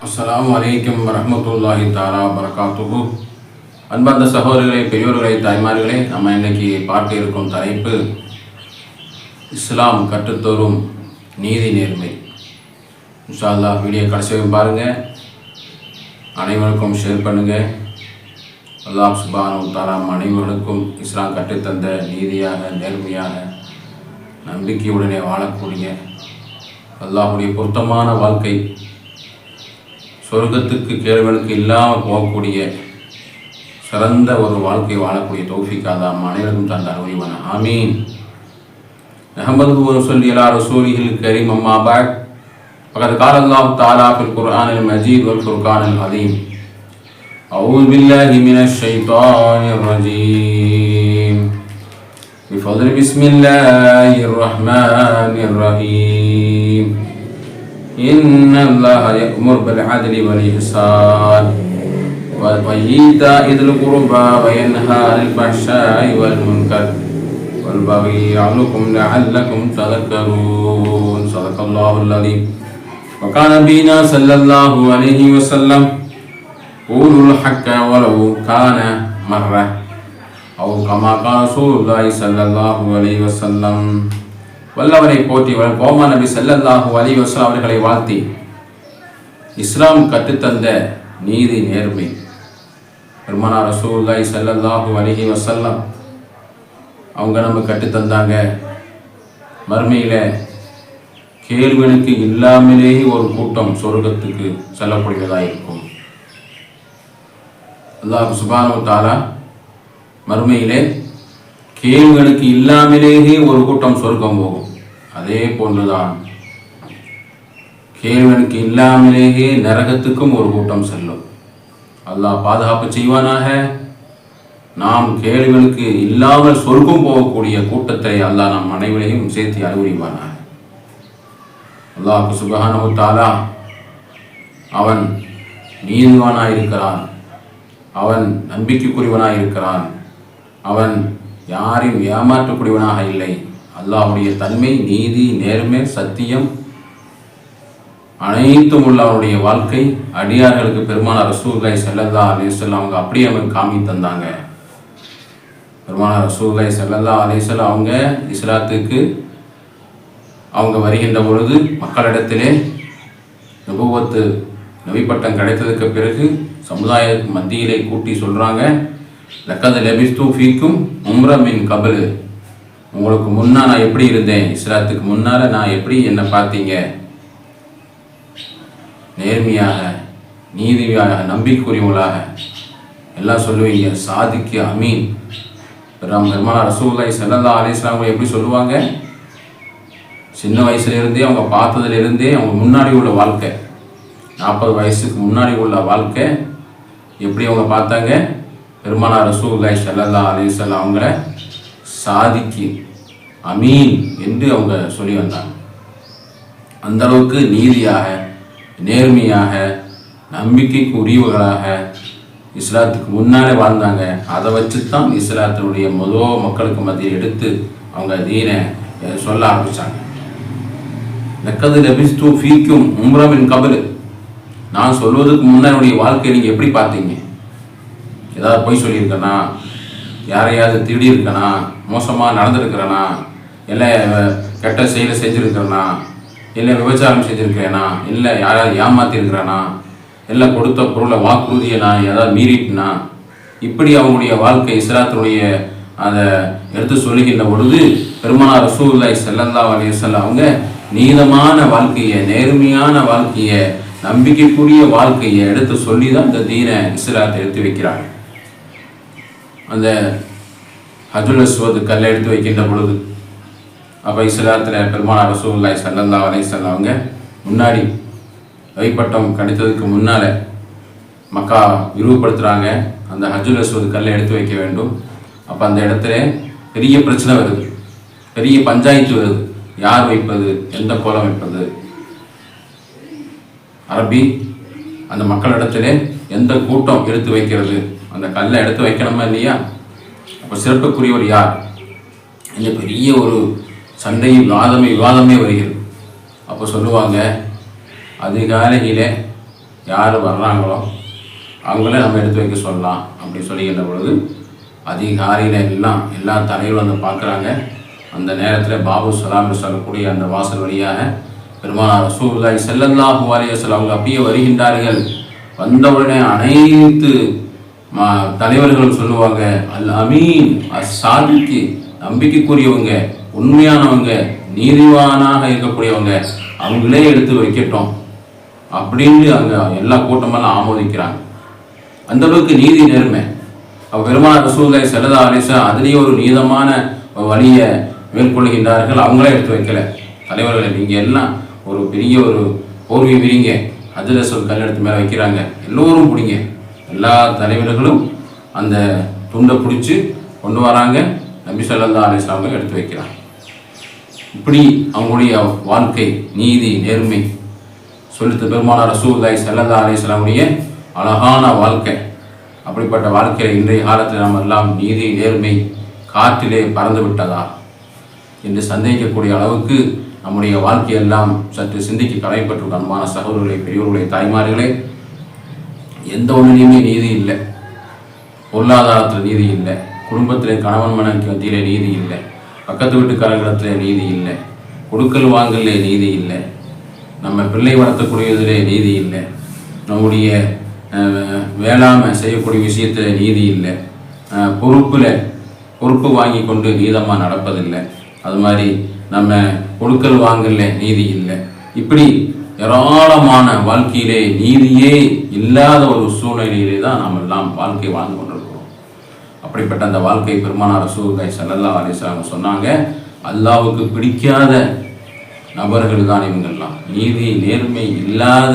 அஸ்லாம் வலைக்கம் வரமத்துல்லாஹி தாரா வரகாத்துகு அன்பார்ந்த சகோதரர்களே பெரியோர்களே தாய்மார்களே நம்ம இன்னைக்கு பார்க்க இருக்கும் தலைப்பு இஸ்லாம் கற்றுத்தரும் நீதி நேர்மை. இன்ஷால்லா அல்லாஹ் வீடியோ கடைசியும் பாருங்கள் அனைவருக்கும் ஷேர் பண்ணுங்கள் அல்லாஹ் சுபானு தாராம் அனைவருக்கும் இஸ்லாம் கற்றுத்தந்த நீதியாக நேர்மையாக நம்பிக்கையுடனே வாழக்கூடிய அல்லாஹுடைய பொருத்தமான வாழ்க்கை சொர்க்கத்துக்கு கேள்வனுக்கு இல்லாமல் போகக்கூடிய சிறந்த ஒரு வாழ்க்கை வாழக்கூடிய தௌஃபிக் அல்லாஹ் அனைவருக்கும் தந்த அருள்வான ஆமீன் அஹமது ஒரு சொல்லி எல்லா ரசூலிகள் கரீம் அம்மா பாக் فقد قال الله تعالى في القرآن المجيد والفرقان العظيم أعوذ بالله من الشيطان الرجيم بفضل بسم الله الرحمن الرحيم إن الله يأمر بالعدل والإحسان وإيتاء ذي القربى وينهى عن الفحشاء والمنكر والبغي يعظكم لعلكم تذكرون. صدق الله العظيم. وكان نبينا صلى الله عليه وسلم قولوا الحق ولو كان مرة أو كما قال رسول الله صلى الله عليه وسلم வல்லவரை போற்றி கோமா நபி செல்லல்லாஹு அலி வஸல்லம் அவர்களை வாழ்த்தி இஸ்லாம் கற்றுத்தந்த நீதி நேர்மை. பெருமானா ரசூல்லாய் செல்லல்லாஹு அலிஹி வசல்லாம் அவங்க நம்ம கற்றுத்தந்தாங்க. மறுமையில் கேள்வனுக்கு இல்லாமலேயே ஒரு கூட்டம் சொர்க்கத்துக்கு செல்லக்கூடியதாக இருக்கும். அல்லாஹ் சுபானு தாலா மறுமையிலே கேள்விகளுக்கு இல்லாமலேயே ஒரு கூட்டம் சொர்க்கம் போகும். அதே போன்றுதான். கேள்வனுக்கு இல்லாமலேயே நரகத்துக்கும் ஒரு கூட்டம் செல்லும். அல்லாஹ் பாதுகாப்பு செய்வானாக? நாம் கேள்விகளுக்கு இல்லாமல் சொர்க்கம் போகக்கூடிய கூட்டத்தை அல்லாஹ் நம் அனைவரையும் சேர்த்து அறிவுரிவானாக அல்லாஹ் சுபஹானு தாலா அவன் நீதிவானாயிருக்கிறான் அவன் நம்பிக்கைக்குரியவனாயிருக்கிறான். அவன் யாரையும் ஏமாற்றக்கூடியவனாக இல்லை. அல்லாவுடைய தன்மை நீதி நேர்மை சத்தியம் அனைத்தும் உள்ள அவருடைய வாழ்க்கை. அடியார்களுக்கு பெருமான ரசூல்காய் செல்லல்லா அலேசல்ல அவங்க அப்படியே அவங்க காமி தந்தாங்க. பெருமான ரசூல்காய் செல்லல்லா அலேசல்ல அவங்க இஸ்லாத்துக்கு அவங்க வருகின்ற பொழுது மக்களிடத்திலே நபுவத்து நபிப்பட்டம் கிடைத்ததுக்கு பிறகு சமுதாய மத்தியிலே கூட்டி சொல்கிறாங்க லக்கது லபிஸ்து ஃபீக்கும் உம்ரமின் கபலு. உங்களுக்கு முன்னா நான் எப்படி இருந்தேன்? இஸ்லாத்துக்கு முன்னால் நான் எப்படி என்னை பார்த்தீங்க? நேர்மையாக நீதியாக நம்பிக்கையுரியவங்களாக எல்லாம் சொல்லுவீங்க. சாதிக்கு அமீன். பெரும் பெருமானா ரசூல்லாய் செல்லல்லா அலிஸ்லாமங்களை எப்படி சொல்லுவாங்க? சின்ன வயசுலேருந்தே அவங்க பார்த்ததுலேருந்தே அவங்க முன்னாடி உள்ள வாழ்க்கை. நாற்பது வயசுக்கு முன்னாடி உள்ள வாழ்க்கை. எப்படி அவங்க பார்த்தாங்க? பெருமானா ரசூல்லாய் செல்லல்லா அலிஸ்லாம் அவங்கள சாதிக்கு அமீன் என்று அவங்க சொல்லி வந்தாங்க. அந்த அளவுக்கு நீதியாக நேர்மையாக நம்பிக்கைக்கு உரியவர்களாக இஸ்லாத்துக்கு முன்னாலே வாழ்ந்தாங்க. அதை வச்சு தான் இஸ்லாத்தினுடைய முதல் மக்களுக்கு மத்தியில் எடுத்து அவங்க தீனை சொல்ல ஆரம்பித்தாங்க லக்கது லபிஸ்து ஃபீக்கும் உம்ரமின் கபலு நான் சொல்வதற்கு முன்னாடி வாழ்க்கையை நீங்கள் எப்படி பார்த்தீங்க? ஏதாவது பொய் சொல்லியிருக்கேன்னா யாரையாவது திருடி மோசமாக நடந்திருக்கிறனா இல்லை கெட்ட செயலை செஞ்சுருக்கிறேனா இல்லை விபச்சாரம் செஞ்சுருக்கிறேனா இல்லை யாராவது ஏமாத்திருக்கிறேனா இல்லை கொடுத்த பொருளை வாக்குறுதியை நான் ஏதாவது மீறிட்டுனா? இப்படி அவங்களுடைய வாழ்க்கை இஸ்லாத்தினுடைய அதை எடுத்து சொல்லுகின்ற பொழுது பெருமானார் ரசூல்லாய் செல்லல்லா செல்ல அவங்க நீதமான வாழ்க்கையை நேர்மையான வாழ்க்கையை நம்பிக்கைக்குரிய வாழ்க்கையை எடுத்து சொல்லி தான் இந்த தீன இஸ்லாத்தை எடுத்து வைக்கிறாங்க. அந்த ஹஜுல் அஸ்வது கல்லை எடுத்து வைக்கின்ற பொழுது அப்போ இஸ்லாத்தில் பெருமான ரசூல்லாய் சல்லல்லா அலைசல்ல அவங்க முன்னாடி வைப்பட்டம் கிடைத்ததுக்கு முன்னால் மக்கா விரிவுபடுத்துகிறாங்க அந்த ஹஜுல் அஸ்வது கல்லை எடுத்து வைக்க வேண்டும். அப்போ அந்த இடத்துல பெரிய பிரச்சனை வருது. பெரிய பஞ்சாயத்து வருது. யார் வைப்பது? எந்த கோலம் வைப்பது? அரபி அந்த மக்களிடத்திலே எந்த கூட்டம் எடுத்து வைக்கிறது? அந்த கல்லை எடுத்து வைக்கணுமா இல்லையா? அப்போ சிறப்புக்குரியவர் யார்? இந்த பெரிய ஒரு சண்டையும் வாதமே விவாதமே வருகிறது. அப்போ சொல்லுவாங்க அதிகாலையில் யார் வர்றாங்களோ அவங்களே நம்ம எடுத்து வைக்க சொல்லலாம். அப்படி சொல்லிக்கின்ற பொழுது அதிகாலையில் எல்லாம் எல்லா தலைவரும் வந்து பார்க்குறாங்க. அந்த நேரத்தில் பாபு சலாம் சொல்லக்கூடிய அந்த வாசல் வழியாக பெருமானார் ரசூலுல்லாஹி ஸல்லல்லாஹு அலைஹி அவங்க அப்படியே வருகின்றார்கள். வந்தவுடனே அனைத்து தலைவர்களும் சொல்லுவாங்க அல் அமீன் சாதிக்கு நம்பிக்கைக்குரியவங்க உண்மையானவங்க நீதிவானாக இருக்கக்கூடியவங்க அவங்களே எடுத்து வைக்கட்டும். அப்படின்னு அங்கே எல்லா கூட்டமெல்லாம் ஆமோதிக்கிறாங்க. அந்த அளவுக்கு நீதி நேர்மை. அவ பெருமான ரசூலை செல்லதா அலிசா அதுலேயே ஒரு நீதமான வழியை மேற்கொள்கின்றார்கள். அவங்களே எடுத்து வைக்கல. தலைவர்களை நீங்கள் எல்லாம் ஒரு பெரிய ஒரு போர்வை விரிங்க. அதில் சொல் கல் எடுத்து மேலே வைக்கிறாங்க. எல்லோரும் பிடிங்க. எல்லா தலைவர்களும் அந்த துண்டை பிடிச்சி கொண்டு வராங்க. நபி ஸல்லல்லாஹு அலைஹி எடுத்து வைக்கிறாங்க. இப்படி அவங்களுடைய வாழ்க்கை நீதி நேர்மை சொல்லித்த பெருமானார் ரசூல்லாய் சல்லல்லா அலிஸ்லாமுடைய அழகான வாழ்க்கை. அப்படிப்பட்ட வாழ்க்கையில் இன்றைய காலத்தில் நாம் எல்லாம் நீதி நேர்மை காற்றிலே பறந்து விட்டதா என்று சந்தேகிக்கக்கூடிய அளவுக்கு நம்முடைய வாழ்க்கையெல்லாம் சற்று சிந்திக்க கடமைப்பட்டிருக்க அன்பான சகோதரர்களே பெரியோர்களே தாய்மார்களே எந்த ஒன்றிலையுமே நீதி இல்லை. பொருளாதாரத்தில் நீதி இல்லை. குடும்பத்தில் கணவன் மனைவிக்கு மத்தியிலே நீதி இல்லை. பக்கத்து வீட்டுக்காரங்களிடத்திலே நீதி இல்லை. கொடுக்கல் வாங்கலே நீதி இல்லை. நம்ம பிள்ளை வளர்த்தக்கூடியதிலே நீதி இல்லை. நம்முடைய வேளாண்மை செய்யக்கூடிய விஷயத்தில் நீதி இல்லை. பொறுப்பில் பொறுப்பு வாங்கி கொண்டு நீதமாக நடப்பதில்லை. அது மாதிரி நம்ம கொடுக்கல் வாங்கல நீதி இல்லை. இப்படி ஏராளமான வாழ்க்கையிலே நீதியே இல்லாத ஒரு சூழ்நிலையிலே தான் நாம் எல்லாம் வாழ்க்கை வாழ்ந்து கொண்டிருக்கிறோம். அப்படிப்பட்ட அந்த வாழ்க்கை பெருமானார் ரசூலுல்லாஹி ஸல்லல்லாஹு அலைஹி சொன்னாங்க அல்லாவுக்கு பிடிக்காத நபர்கள் தான் இவங்கெல்லாம். நீதி நேர்மை இல்லாத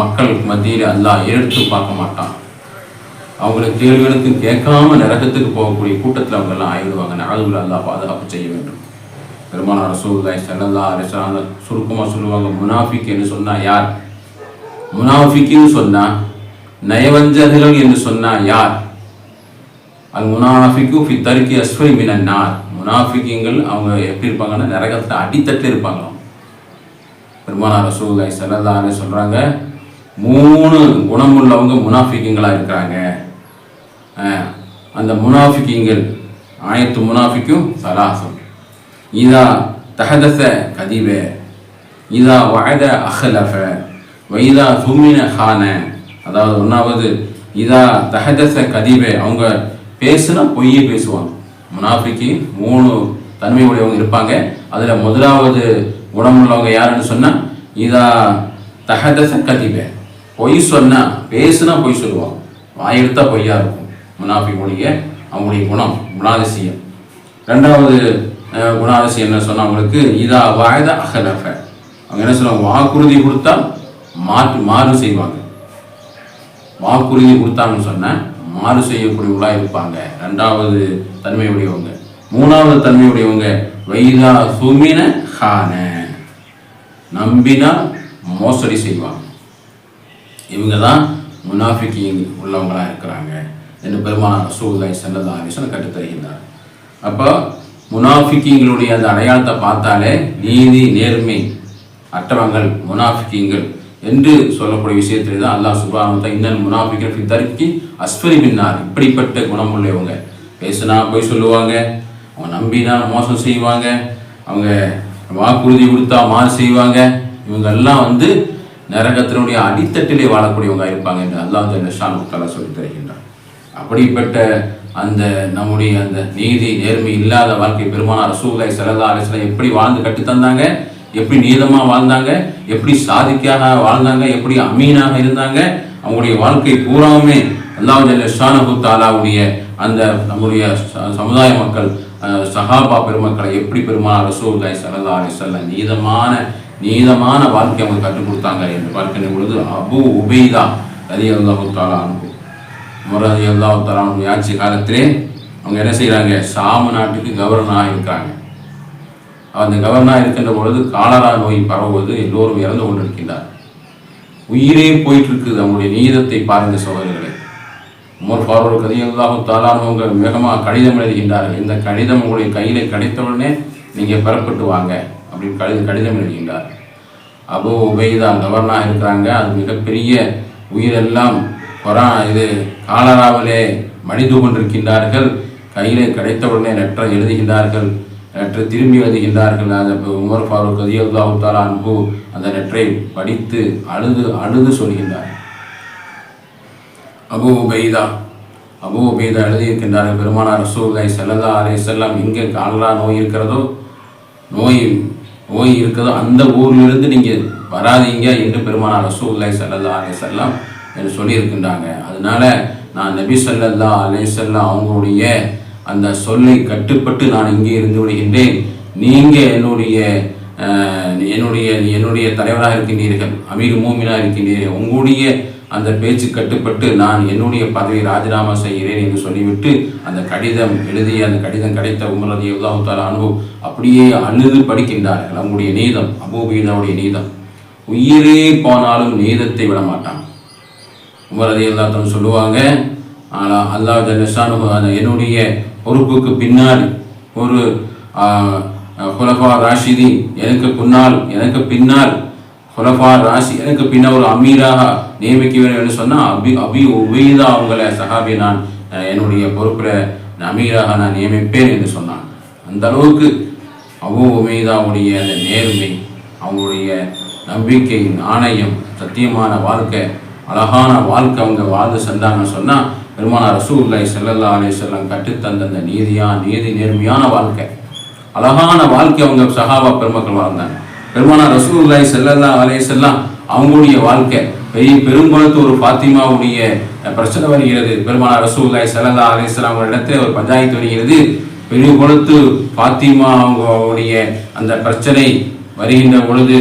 மக்கள் மத்தியில் அல்லாஹ் எடுத்து பார்க்க மாட்டான். அவங்களை கேள்விகளுக்கு கேட்காம நரகத்துக்கு போகக்கூடிய கூட்டத்தில் அவங்கெல்லாம் ஆயிடுவாங்க. நகதுல அல்லாஹ் பாதுகாப்பு செய்ய வேண்டும். பெருமான ரசூல்லாய் செல்லல்லா அரசாங்க சுருக்கமாக சொல்லுவாங்க முனாஃபிக்குன்னு சொன்னால் சொன்னா யார்? முனாஃபிக்குன்னு சொன்னா நயவஞ்சகர்கள் என்று சொன்னா யார்? அல் முனாஃபிக்கு ஃபி தர்கி அஸ்வை மினன் நார். முனாஃபிக்குங்கள் அவங்க எப்படி இருப்பாங்கன்னா நரகத்தில் அடித்தட்டில் இருப்பாங்களாம் பெருமானார் ரசூல்லாய் செல்லல்லான்னு சொல்கிறாங்க சொல்றாங்க மூணு குணமுள்ளவங்க முனாஃபிக்குங்களாக இருக்கிறாங்க. அஹ், அந்த முனாஃபிக்குங்கள் ஆயத்து முனாஃபிக்கும் சலாசம். இதா தஹதச கதிப இதா வகத அஹலஃப வைதா துமின ஹான அதாவது ஒன்றாவது இதா தஹதச கதிப அவங்க பேசுனா பொய்யே பேசுவாங்க. முனாஃபிக்கு மூணு தன்மை உடையவங்க இருப்பாங்க. அதில் முதலாவது குணமுள்ளவங்க யாருன்னு சொன்னால் இதா தஹதச கதிப. பொய் சொன்னால் பேசுனா பொய் சொல்லுவாங்க. வாயெடுத்தா பொய்யா இருக்கும். முனாஃபிக்குடைய அவங்களுடைய குணம் குணாதிசயம். ரெண்டாவது குணாரசி என்ன சொன்னவங்களுக்கு இதா வாயத அகலஃப அவங்க என்ன சொல்லுவாங்க? வாக்குறுதி கொடுத்தா மாற்று மாறு செய்வாங்க. வாக்குறுதி கொடுத்தாங்கன்னு சொன்னா மாறு செய்யக்கூடியவங்களா இருப்பாங்க. ரெண்டாவது தன்மையுடையவங்க. மூணாவது தன்மையுடையவங்க வைதா சுமின ஹான. நம்பினா மோசடி செய்வாங்க. இவங்க தான் முனாஃபிக்கிங் உள்ளவங்களா இருக்கிறாங்க. என்று பெருமான ரசூலுல்லாஹி செல்லதான் அலைஹி வஸல்லம் கற்றுத் தருகின்றார் அப்போ முனாஃபிக்கிங்களுடைய அந்த அடையாளத்தை பார்த்தாலே நீதி நேர்மை அற்றவங்கள் முனாஃபிக்கிங்கள் என்று சொல்லக்கூடிய விஷயத்திலே தான் அல்லாஹ் சுப்ஹானஹு இன்னும் முனாஃபிக்கிற முனாஃபிகின் அஸ்வரி பின்னார் இப்படிப்பட்ட மின்னார் இப்படிப்பட்ட பேசுனா பேசினா போய் சொல்லுவாங்க. அவங்க நம்பினா மோசம் செய்வாங்க. அவங்க வாக்குறுதி கொடுத்தா மாறு செய்வாங்க. இவங்கெல்லாம் வந்து நரகத்தினுடைய அடித்தட்டிலே வாழக்கூடியவங்க இருப்பாங்க என்று அல்லாஹ் ஜல்லஷான் முத்தாலா சொல்லி தருகின்றார் அப்படிப்பட்ட அந்த நம்முடைய அந்த நீதி நேர்மை இல்லாத வாழ்க்கை பெருமானார் ரசூலை ஸல்லல்லாஹு அலைஹி எப்படி வாழ்ந்து கட்டி தந்தாங்க? எப்படி நீதமாக வாழ்ந்தாங்க? எப்படி சாதிக்காக வாழ்ந்தாங்க? எப்படி அமீனாக இருந்தாங்க? அவங்களுடைய வாழ்க்கை பூராவுமே அல்லாஹ் ஜல்லஷானஹு தாலாவுடைய அந்த நம்முடைய ச- சமுதாய மக்கள் சகாபா சஹாபா பெருமக்களை எப்படி பெருமானார் ரசூலுல்லாஹி ஸல்லல்லாஹு அலைஹி நீதமான நீதமான வாழ்க்கை அவங்க கற்றுக் கொடுத்தாங்க என்று பார்க்கின்ற பொழுது அபு உபைதா ரதி அல்லாஹு தாலா அனுபவம் முரதி அல்லாஹு தாலானுடைய ஆட்சி காலத்திலே அவங்க என்ன செய்கிறாங்க சாம நாட்டுக்கு கவர்னராக இருக்கிறாங்க அந்த கவர்னராக இருக்கின்ற பொழுது காலரா நோய் பரவுவது எல்லோரும் இறந்து கொண்டிருக்கின்றார். உயிரே போயிட்டு இருக்குது அவங்களுடைய நீதத்தை பாருங்க சகோதரர்களே. உமர் ஃபாரூக் கதையெல்லாம் தாளானவங்க வேகமாக கடிதம் எழுதுகின்றார்கள். இந்த கடிதம் உங்களுடைய கையில் கிடைத்தவுடனே நீங்கள் பெறப்பட்டு வாங்க அப்படின்னு கடிதம் கடிதம் எழுதுகின்றார். அபு உபைதா கவர்னராக இருக்கிறாங்க. அது மிகப்பெரிய உயிரெல்லாம் கொரா இது காலராவிலே மடிந்து கொண்டிருக்கின்றார்கள். கையிலே கிடைத்தவுடனே லெட்டர் எழுதுகின்றார்கள். லெட்டர் திரும்பி எழுதுகின்றார்கள். அந்த உமர் ஃபாரூக் அதியல்லாஹு தாலா அன்பு அந்த லெட்டரை படித்து அழுது அழுது சொல்கின்றார். அபு உபைதா அபு உபைதா எழுதியிருக்கின்றார்கள். பெருமானார் ரசூல்லாய் செல்லதா அலே செல்லம் எங்கே காலரா நோய் இருக்கிறதோ நோய் நோய் இருக்கிறதோ அந்த ஊரிலிருந்து நீங்கள் வராதீங்க என்று பெருமானார் ரசூல்லாய் செல்லதா அலே செல்லம் என்று சொல்லியிருக்கின்றாங்க. அதனால நான் நபி சொல்லல்லா அலைஹி அவங்களுடைய அந்த சொல்லை கட்டுப்பட்டு நான் இங்கே இருந்து விடுகின்றேன். நீங்கள் என்னுடைய என்னுடைய என்னுடைய தலைவராக இருக்கின்றீர்கள் அமீர் மூமினாக இருக்கின்றீர்கள் உங்களுடைய அந்த பேச்சு கட்டுப்பட்டு நான் என்னுடைய பதவியை ராஜினாமா செய்கிறேன் என்று சொல்லிவிட்டு அந்த கடிதம் எழுதிய அந்த கடிதம் கிடைத்த உமரதி எவ்வளவு அனுபவம் அப்படியே அழுது படிக்கின்றார்கள். அவங்களுடைய நீதம் அபூபீனாவுடைய நீதம். உயிரே போனாலும் நீதத்தை விட மாட்டான் உமர் அதி அல்லாத்தன் சொல்லுவாங்க. ஆனால் அல்லாஹ் ஜல்லஷானு என்னுடைய பொறுப்புக்கு பின்னால் ஒரு ஹுலஃபா ராஷிதி எனக்கு பின்னால் எனக்கு பின்னால் ஹுலஃபா ராஷி எனக்கு பின்னால் ஒரு அமீராக நியமிக்க வேண்டும் என்று சொன்னால் அபி அபி உபீதா அவங்கள சஹாபி நான் என்னுடைய பொறுப்பில் அமீராக நான் நியமிப்பேன் என்று சொன்னான். அந்த அளவுக்கு அபு உமேதாவுடைய அந்த நேர்மை அவங்களுடைய நம்பிக்கை நாணயம் சத்தியமான வாழ்க்கை அழகான வாழ்க்கை அவங்க வாழ்ந்து சென்றாங்கன்னு சொன்னால் பெருமானார் ரசூல்லாய் செல்லல்லா அலைஹி செல்லம் கற்றுத்தந்த அந்த நீதியான நீதி நேர்மையான வாழ்க்கை. அழகான வாழ்க்கை அவங்க சகாபா பெருமக்கள் வாழ்ந்தாங்க. பெருமானார் ரசூல்லாய் செல்லல்லா அலே செல்லாம் அவங்களுடைய வாழ்க்கை பெரிய பெருங்குளத்து ஒரு பாத்திமாவுடைய பிரச்சனை வருகிறது. பெருமானார் ரசூல்லாய் செல்லல்லா அலே செல்லாம் அவங்க இடத்துல ஒரு பஞ்சாயத்து வருகிறது. பெரிய குளத்து பாத்திமா அவங்களுடைய அந்த பிரச்சனை வருகின்ற பொழுது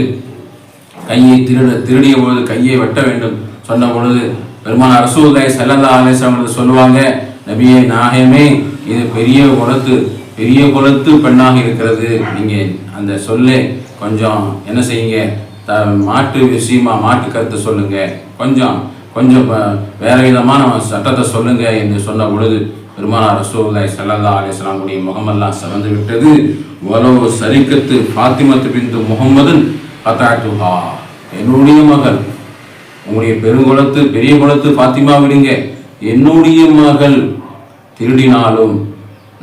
கையை திருட திருடிய பொழுது கையை வெட்ட வேண்டும். சொன்ன பொழுது பெருமான ரசூலுல்லாஹி ஸல்லல்லாஹு அலைஹி சொல்லுவாங்க நபியே நாயகமே இது பெரிய குலத்து பெரிய குலத்து பெண்ணாக இருக்கிறது. நீங்க அந்த சொல்லே கொஞ்சம் என்ன செய்யுங்க த மாட்டு விஷயமா மாட்டு கருத்தை சொல்லுங்க. கொஞ்சம் கொஞ்சம் வேறு வேற விதமான சட்டத்தை சொல்லுங்க என்று சொன்ன பொழுது பெருமானார் ரசூலுல்லாஹி ஸல்லல்லாஹு அலைஹி முகமெல்லாம் சிறந்து விட்டது. வலோ சரிக்கத்து பாத்திமத்து பிந்து முகம்மதுன் பத்தாட்டுஹா என்னுடைய மகள் உங்களுடைய பெருங்குளத்து பெரிய குளத்து பாத்திமா விடுங்க. என்னுடைய மகள் திருடினாலும்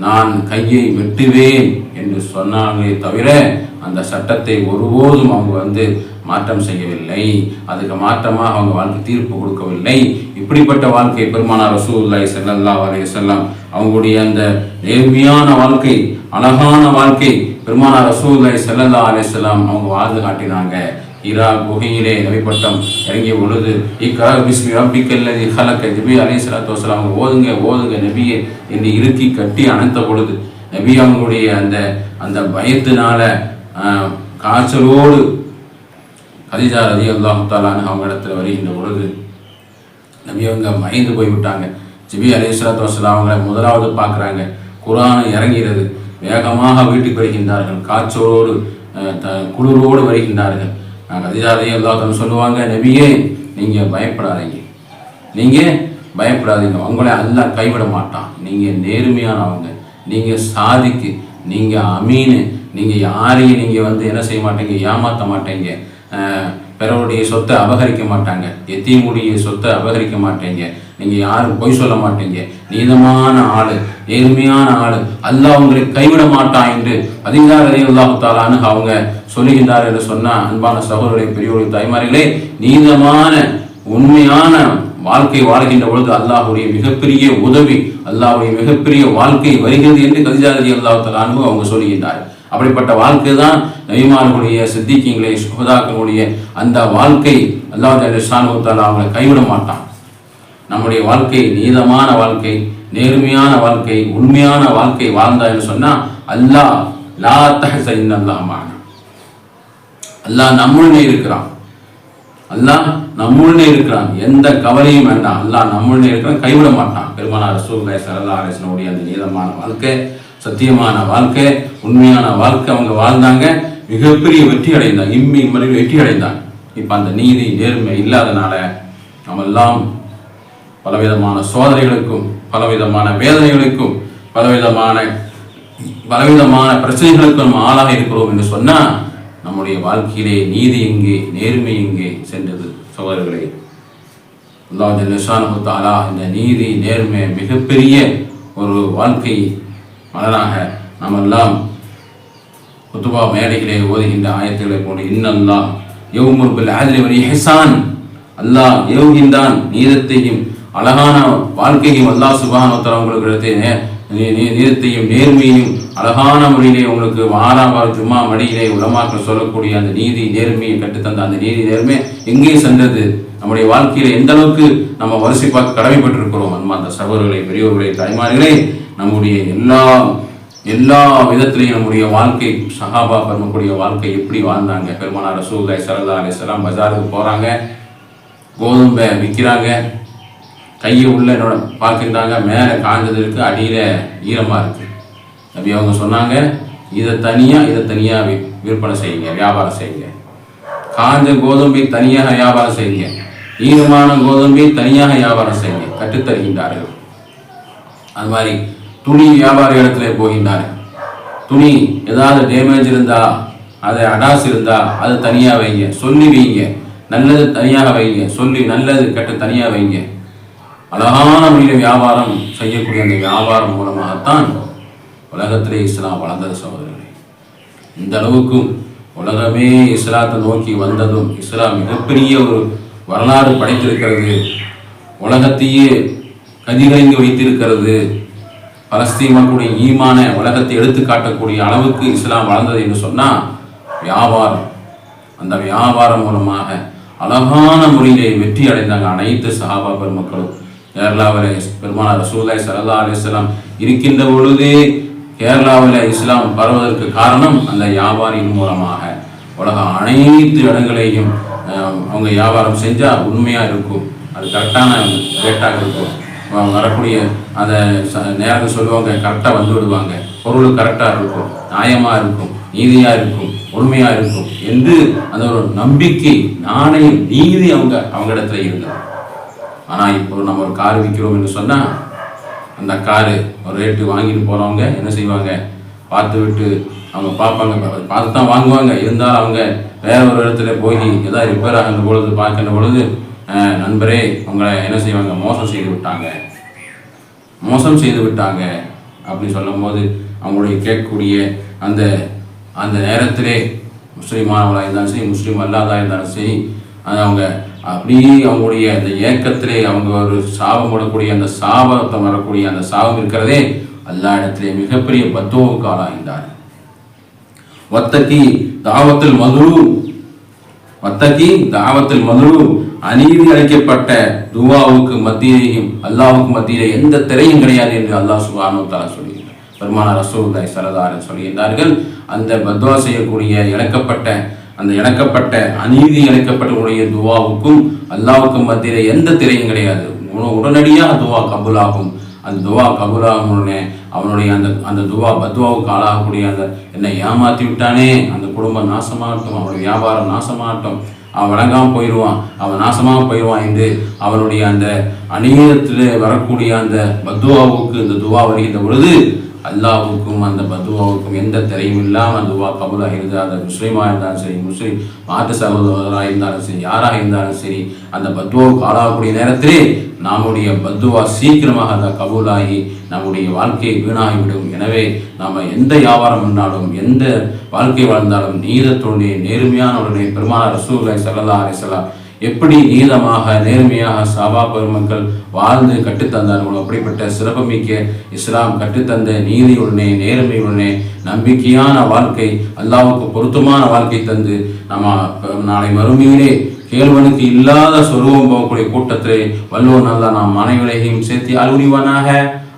நான் கையை வெட்டுவேன் என்று சொன்னாங்களே தவிர அந்த சட்டத்தை ஒருபோதும் அவங்க வந்து மாற்றம் செய்யவில்லை. அதுக்கு மாற்றமாக அவங்க வாழ்க்கை தீர்ப்பு கொடுக்கவில்லை. இப்படிப்பட்ட வாழ்க்கை பெருமானார் ரசூல்லாய் செல்லல்லா வரைய செல்லாம் அவங்களுடைய அந்த நேர்மையான வாழ்க்கை அழகான வாழ்க்கை பெருமானார் ரசூல்லாய் செல்லல்லா அலைஹி செல்லாம் அவங்க வாழ்ந்து காட்டினாங்க. இரா குகையிலே நபிப்பட்டம் இறங்கிய பொழுது இக்கரா பிஸ்மி ரப்பிக்கல்லதி ஹலக்க. நபி அலைஹி சலாத்து வசலாம் ஓதுங்க ஓதுங்க நபியே என்று இறுக்கி கட்டி அணைத்த பொழுது நபி அவங்களுடைய அந்த அந்த பயத்தினால காய்ச்சலோடு கதிஜா ரதி அல்லாஹாலான்னு அவங்க இடத்துல வருகின்ற பொழுது நபி அவங்க மயந்து போய் விட்டாங்க ஜிபி சலாத்து வசலாம் அவங்கள முதலாவது பார்க்குறாங்க. குரான் இறங்கிறது வேகமாக வீட்டுக்கு வருகின்றார்கள். காய்ச்சலோடு த- குளிரோடு வருகின்றார்கள். நான் கதீஜா எல்லாத்தையும் சொல்லுவாங்க நபியே நீங்கள் பயப்படாதீங்க. நீங்கள் பயப்படாதீங்க. உங்களை எல்லாம் கைவிட மாட்டான். நீங்கள் நேர்மையானவங்க. நீங்கள் சாதிக்கு நீங்கள் அமீனு. நீங்கள் யாரையும் நீங்கள் வந்து என்ன செய்ய மாட்டீங்க? ஏமாற்ற மாட்டீங்க. பிறருடைய சொத்தை அபகரிக்க மாட்டாங்க. எத்தீமுடைய சொத்தை அபகரிக்க மாட்டீங்க. நீங்கள் யாரும் பொய் சொல்ல மாட்டீங்க. நீதமான ஆளு நேர்மையான ஆளு. அல்லாஹ் உங்களை கைவிட மாட்டான் என்று அதிகார அல்லாஹு அவங்க சொல்லுகின்றார் என்று சொன்னா அன்பான சகோதரரை பெரியோரை தாய்மார்களே நீதமான உண்மையான வாழ்க்கை வாழ்கின்ற பொழுது அல்லாஹ்வுடைய மிகப்பெரிய உதவி அல்லாஹுடைய மிகப்பெரிய வாழ்க்கை வருகிறது என்று கதிஜாதி அல்லாஹ் அவங்க சொல்லுகின்றார் அப்படிப்பட்ட வாழ்க்கை தான் நபிமார்களுடைய சித்திக்கிங்களை சுகதாக்களுடைய அந்த வாழ்க்கை அல்லாஹ் ஜல்லிஷானு அவங்களை கைவிட மாட்டான். நம்முடைய வாழ்க்கை நீதமான வாழ்க்கை நேர்மையான வாழ்க்கை உண்மையான வாழ்க்கை வாழ்ந்தா என்று சொன்னா அல்லாஹ் லா தஹசன் அல்லாஹ் அல்லாஹ் நம்முடனே இருக்கிறான். அல்லாஹ் நம்முடனே இருக்கிறான். எந்த கவலையும் வேண்டாம். அல்லாஹ் நம்முடனே இருக்கிறான். கைவிட மாட்டான். பெருமானார் ரசூலுல்லாஹி ஸல்லல்லாஹு அலைஹி அந்த நீதமான வாழ்க்கை சத்தியமான வாழ்க்கை உண்மையான வாழ்க்கை அவங்க வாழ்ந்தாங்க. மிகப்பெரிய வெற்றி அடைந்தாங்க. இம்மி முறையில் வெற்றி அடைந்தாங்க. இப்போ அந்த நீதி நேர்மை இல்லாதனால நம்மெல்லாம் பலவிதமான சோதனைகளுக்கும் பலவிதமான வேதனைகளுக்கும் பலவிதமான பலவிதமான பிரச்சனைகளுக்கும் நம்ம ஆளாக இருக்கிறோம் என்று சொன்னால் நம்முடைய வாழ்க்கையிலே நீதி எங்கே நேர்மை எங்கே சென்றது? சோதர்களே அல்லாஹ் நிஷானு தாலா இந்த நீதி நேர்மை மிகப்பெரிய ஒரு வாழ்க்கை மலனாக நாமெல்லாம் குத்துபா மேடைகளே ஓதுகின்ற ஆயத்துக்களை போன்று இன்னல்லா யவுமுர் பில் ஆதிரி வரி ஹெசான் அல்லாஹ் ஏவுகின்றான் நீதத்தையும் அழகான வாழ்க்கையும் அல்லாஹ் சுபானோத்தரம் உங்களுக்கு நீதத்தையும் நேர்மையையும் அழகான மொழியிலே உங்களுக்கு வாராம் வார ஜும்மா மடியிலே உலமாக்கள் சொல்லக்கூடிய அந்த நீதி நேர்மையை கற்றுத்தந்த அந்த நீதி நேர்மை எங்கே சென்றது? நம்முடைய வாழ்க்கையில எந்த அளவுக்கு நம்ம வரிசை பார்க்க கடமைப்பட்டிருக்கிறோம்? அன்மா அந்த சகோதரர்களை பெரியவர்களை தாய்மார்களே நம்முடைய எல்லா எல்லா விதத்திலையும் நம்முடைய வாழ்க்கை சஹாபா பெருமக்கூடிய வாழ்க்கை எப்படி வாழ்ந்தாங்க? பெருமானார் ரசூல்லாய் சரதா அலிஸ்லாம் பஜாருக்கு போகிறாங்க கோதுமை விற்கிறாங்க கையை உள்ள என்னோட பார்க்கின்றாங்க மேலே காஞ்சது இருக்குது அடியில் ஈரமாக இருக்குது அப்படி அவங்க சொன்னாங்க இதை தனியாக இதை தனியாக விற்பனை செய்யுங்க வியாபாரம் செய்யுங்க. காஞ்ச கோதுமை தனியாக வியாபாரம் செய்யுங்க ஈரமான கோதுமை தனியாக வியாபாரம் செய்யுங்க கற்றுத்தருகின்றார்கள். அது மாதிரி துணி வியாபார இடத்துல போகின்றார்கள் துணி ஏதாவது டேமேஜ் இருந்தா அது அடாஸ் இருந்தா அது தனியாக வைங்க. சொல்லி வைங்க. நல்லது தனியாக வைங்க. சொல்லி நல்லது கெட்ட தனியாக வைங்க. அழகான முறையில் வியாபாரம் செய்யக்கூடிய அந்த வியாபாரம் மூலமாகத்தான் உலகத்திலே இஸ்லாம் வளர்ந்தது சகோதரர்களே. இந்த அளவுக்கும் உலகமே இஸ்லாத்தை நோக்கி வந்ததும் இஸ்லாம் மிகப்பெரிய ஒரு வரலாறு படைத்திருக்கிறது. உலகத்தையே கதிகலங்கி வைத்திருக்கிறது. பலஸ்தீன் மக்களுடைய ஈமான உலகத்தை எடுத்து காட்டக்கூடிய அளவுக்கு இஸ்லாம் வளர்ந்தது என்று சொன்னால் வியாபாரம். அந்த வியாபாரம் மூலமாக அழகான முறையிலே வெற்றி அடைந்தாங்க அனைத்து சஹாபா பெருமக்களும். கேரளாவில் பெருமானார் ரசூலாய் சல்லா அலிஸ்லாம் இருக்கின்ற பொழுதே கேரளாவில் இஸ்லாம் பரவதற்கு காரணம் அந்த வியாபாரியின் மூலமாக. உலக அனைத்து இடங்களையும் அஹ், அவங்க வியாபாரம் செஞ்சால் உண்மையாக இருக்கும். அது கரெக்டான ரேட்டாக இருக்கும். வரக்கூடிய அந்த ச- நேரத்தை சொல்லுவாங்க கரெக்டாக வந்து விடுவாங்க. பொருள் கரெக்டாக இருக்கும். நியாயமாக இருக்கும். நீதியாக இருக்கும். உண்மையாக இருக்கும். என்று அந்த ஒரு நம்பிக்கை நாணயம் நீதி அவங்க அவங்க இடத்துல இருந்தது. ஆனால் இப்போ நம்ம ஒரு கார் விற்கிறோம் என்று சொன்னால் அந்த காரு ஒரு ரேட்டு வாங்கிட்டு போகிறவங்க என்ன செய்வாங்க? பார்த்து விட்டு அவங்க பார்ப்பாங்க. பார்த்து தான் வாங்குவாங்க. இருந்தாலும் அவங்க வேற ஒரு இடத்துல போய் ஏதாவது ரிப்பேர் ஆகின்ற பொழுது பார்க்கின்ற பொழுது நண்பரே உங்களை என்ன செய்வாங்க? மோசம் செய்து விட்டாங்க. மோசம் செய்து விட்டாங்க அப்படின்னு சொல்லும்போது அவங்களுடைய கேட்கக்கூடிய அந்த அந்த நேரத்திலே முஸ்லீமானவளாக இருந்தாலும் சரி முஸ்லீம் அல்லாதா இருந்தாலும் சரி அது அவங்க அப்படியே அவங்களுடைய அந்த ஏக்கத்திலே அவங்க ஒரு சாபம் விடக்கூடிய அந்த சாபத்தை வரக்கூடிய அந்த சாபம் இருக்கிறதே எல்லா இடத்திலே மிகப்பெரிய பத்துவுக்கு ஆளாகின்றார். வத்தக்கி தாவத்தில் மதுரு. வத்தக்கி தாவத்தில் மதுரு. அநீதி அளிக்கப்பட்ட துவாவுக்கு மத்தியிலேயும் அல்லாவுக்கு மத்தியிலே எந்த திரையும் கிடையாது என்று அல்லாஹ் சுபானு தாலா சொல்லுகிறார் பெருமான ரசூல்லாய் சரதாரன் சொல்லியிருந்தார்கள் அந்த பத்வா செய்யக்கூடிய இழக்கப்பட்ட அந்த இழக்கப்பட்ட அநீதி இழைக்கப்பட்டவருடைய துவாவுக்கும் அல்லாவுக்கும் மத்தியிலே எந்த திரையும் கிடையாது. உடனடியாக துவா கபுலாகும். அந்த துவா கபூலாகும் உடனே அவனுடைய அந்த அந்த துவா பத்வாவுக்கு ஆளாகக்கூடிய அந்த என்னை ஏமாத்தி விட்டானே அந்த குடும்பம் நாசமாகட்டும் அவனுடைய வியாபாரம் நாசமாகட்டும் அவன் வழங்காமல் போயிடுவான் அவன் நாசமாக போயிடுவான் என்று அவனுடைய அந்த அநீதத்தில் வரக்கூடிய அந்த பத்வாவுக்கு இந்த துவா வருகின்ற பொழுது அல்லாவுக்கும் அந்த பத்துவாவுக்கும் எந்த திரையும் இல்லாமல் துவா கபூலாக இருந்தால் அந்த முஸ்லீமாக இருந்தாலும் சரி முஸ்லீம் மாட்டு சகோதரராக இருந்தாலும் சரி யாராக இருந்தாலும் சரி அந்த பத்துவாவுக்கு ஆளாகக்கூடிய நேரத்திலே நம்முடைய பத்துவா சீக்கிரமாக அந்த கபூலாகி நம்முடைய வாழ்க்கையை வீணாகிவிடும். எனவே நாம் எந்த வியாபாரம் பண்ணாலும் எந்த வாழ்க்கை வாழ்ந்தாலும் நீதத்துடனே நேர்மையானவுடனே பெருமான ரசூலை சல்லா அலிசல்லாம் எப்படி நீளமாக நேர்மையாக சாபா பெருமக்கள் வாழ்ந்து கற்றுத்தந்தார்களோ அப்படிப்பட்ட சிறப்புமிக்க இஸ்லாம் கற்றுத்தந்த நீதியுடனே நேர்மையுடனே நம்பிக்கையான வாழ்க்கை அல்லாவுக்கு பொருத்தமான வாழ்க்கை தந்து நம்ம நாளை மறுமையிலே கேள்வனுக்கு இல்லாத சொருவம் போகக்கூடிய கூட்டத்திலே வல்லோன் நல்லா நாம் அனைவரையும் சேர்த்து அலுரிவானாக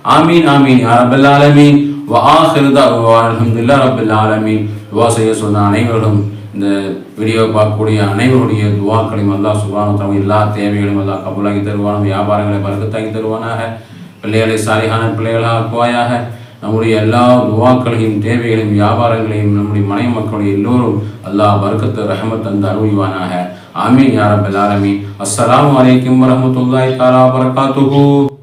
ஆமீன் ஆமீன் அரபல் ஆலமீன். வஆஹிரு தஅவானா அல்ஹம்துலில்லாஹி ஆலமீன். துவா செய்ய சொன்ன அனைவரும் இந்த வீடியோ பார்க்கக்கூடிய அனைவருடைய துவாக்களையும் அல்லா சுபானு எல்லா தேவைகளையும் அல்லா கபூலாகி தருவான் வியாபாரங்களை பறக்கத்தாக்கி தருவானாக பிள்ளைகளை சாரிகான பிள்ளைகளாக ஆக்குவாயாக. நம்முடைய எல்லா துவாக்களையும் தேவைகளையும் வியாபாரங்களையும் நம்முடைய மனை மக்களுடைய எல்லோரும் அல்லாஹ் பர்க்கத்து ரஹமத் தந்து அருள்வானாக. ஆமீன் யா ரப்பல் அஸ்லாம் வலைக்கம் வரமத்துல்லாய் தாரா தஆலா